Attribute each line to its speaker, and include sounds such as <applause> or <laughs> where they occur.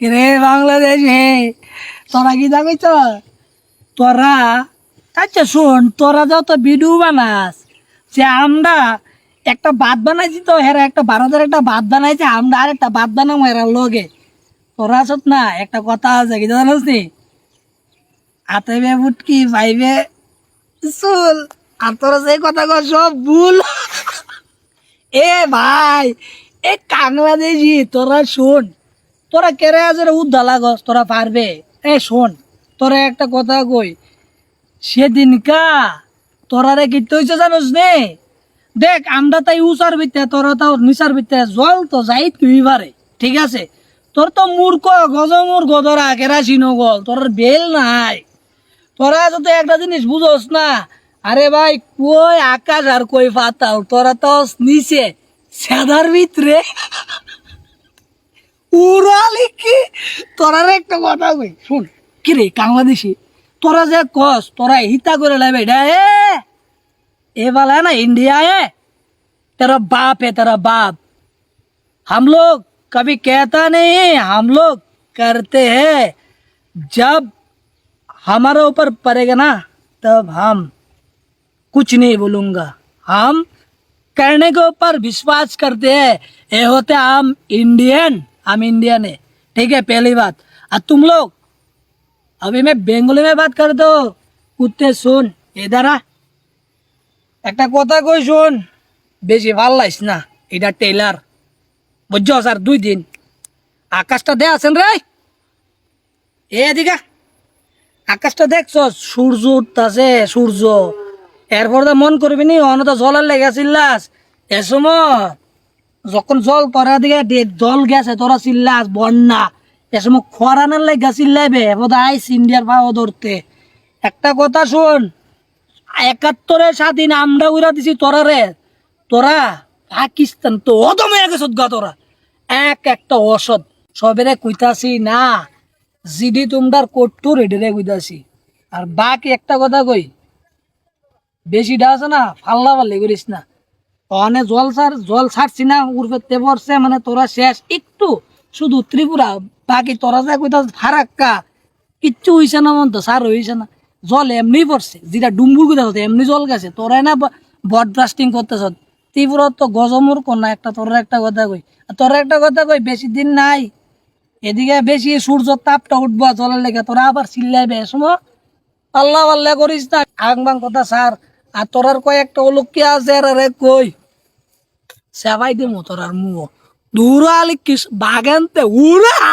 Speaker 1: রে বাংলাদেশ হে, তোরা কি জানিস তোরা আচ্ছা শোন, তোরা যত ভিডিও বানাস, যে আমরা একটা বাদ বানাইছি তো, হেরা একটা ভারতের একটা বাদ বানাইছে, আমরা আর একটা বাদ বানাবো হেরা লগে। তোরা আসত না, একটা কথা আছে, কি জানাস নি? হাতে বে বুটকি, ভাইবে চুল, আর তোরা সেই কথা কর সব ভুল। <laughs> এ ভাই, এ বাংলাদেশি তোরা শোন তোরা কেড়ে আছে উদ্ধা লাগস? তোরা পারবে? এ, শোন, তোরা একটা কথা কই। সেদিনকা তোরা রে কি তৈছে জানোস নে? দেখ, আমরা তাই উচার ভিতরে তোরা তাও নিচার ভিতরে জল তো যাই তুই পারে, ঠিক আছে? তোর তো মূর্খ গজমুর গদরা কেরাসিন গল তোর বেল নাই। তোরা যদি একটা জিনিস বুঝোস না, আরে ভাই, কই আকাশ আর কই পাতাল? তোরা তো নিচে, সেদার ভিতরে। উড়ালি কি তোরা একটা কথা কই শুন কি রে বাংলাদেশি তোরা যে কস তোরা হিতা করে লাইবে এটা এ ए वाला है ना इंडिया है तेरा बाप है तेरा बाप हम लोग कभी कहता नहीं हम लोग करते हैं जब हमारे ऊपर पड़ेगा ना तब हम कुछ नहीं बोलूंगा हम करने के ऊपर विश्वास करते हैं ये होते हम इंडियन हम इंडियन है ठीक है पहली बात और तुम लोग अभी मैं बेंगोली में बात कर दो कुत्ते सुन इधर आ একটা কথা কই শোন বেশি ভাল লাগছ না এটা টেইলার বুঝছ স্যার দুই দিন আকাশটা দে আছেন রে এ এদিকে আকাশটা দেখছ সূর্য উঠতাছে সূর্য এরপর তো মন করবি নি অনতা জলের লেগে চিল্লাস এ সময় যখন জল তোরা দিকে জল গেছে, তোরা চিল্লাস, বন্যা। এ সময় খরানের লেগে চিল্লাইবে, এবার আইস ইন্ডিয়ার ভাও ধরতে। একটা কথা শোন একাত্তরের স্বাধীন আমরা উড়া দিছি তোরা রে। তোরা পাকিস্তান, তো অদম হয়ে গেছত গা তোরা। এক একটা অসৎ, সবেরে কইতাছি, না, জিডি তোমরার কোট্টু রেডি রে কইতাছি। আর বাকি একটা কথা কই বেশিটা আছে না, ফাল্লা পাল্লি করিস না। অনে জল ছাড় জল ছাড়ছি না উর্ফেতে পড়ছে মানে তোরা শেষ। একটু শুধু ত্রিপুরা, বাকি তোরা যা কইতাছ ফারাক্কা, কিচ্ছু হইছে না মন তো সার হইছে না। জল এমনি পড়ছে, যেটা ডুম্বুর কথা হতো এমনি জল গেছে। তোরাই না বট ব্লাস্টিং করতেছ। ত্রিপুরা তো গজমুর কন্যা, একটা তোরা একটা কথা কই। তোরা একটা কথা কই, বেশি দিন নাই। এদিকে বেশি সূর্য তাপটা উঠবো, জলের লেগে। তোরা আবার চিল্লাইবে সময় আল্লাহ আল্লাহ করিস না। আং বাং কথা, সার। আর তোরার কয়েকটা অলক্ষী আছে রে কই? সেবাই দিমু তোরার মুহ দূর আলি কিস বাগানতে উড়া!